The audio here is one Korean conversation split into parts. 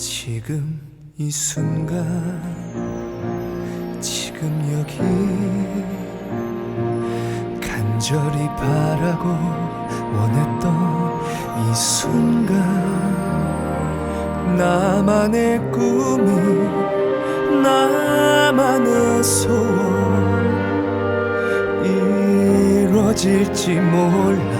지금 이 순간 지금 여기 간절히 바라고 원했던 이 순간 나만의 꿈이 나만의 소원 이루어질지 몰라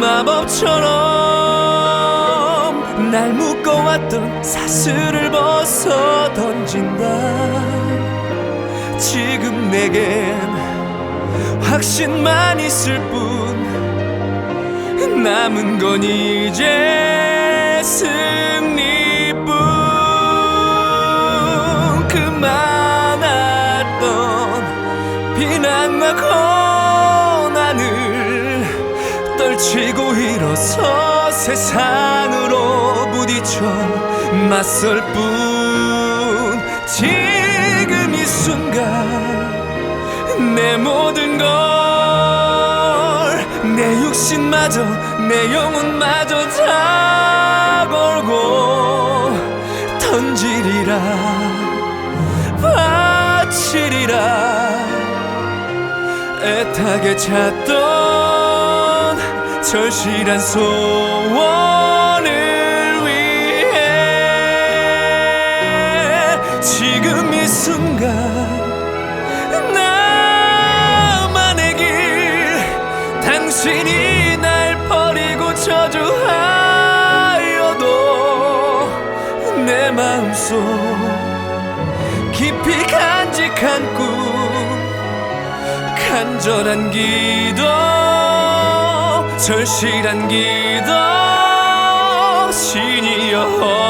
마법처럼 날 묶어왔던 사슬을 벗어 던진다. 지금 내겐 확신만 있을 뿐 남은 건 이제 승리뿐. 그많 떨치고 일어서 세상으로 부딪혀 맞설 뿐. 지금 이 순간 내 모든 걸 내 육신마저 내 영혼마저 다 걸고 던지리라 바치리라. 애타게 찾던 절실한 소원을 위해 지금 이 순간 나만의 길 당신이 날 버리고 저주하여도 내 마음속 깊이 간직한 꿈 간절한 기도 절실한 기도 신이여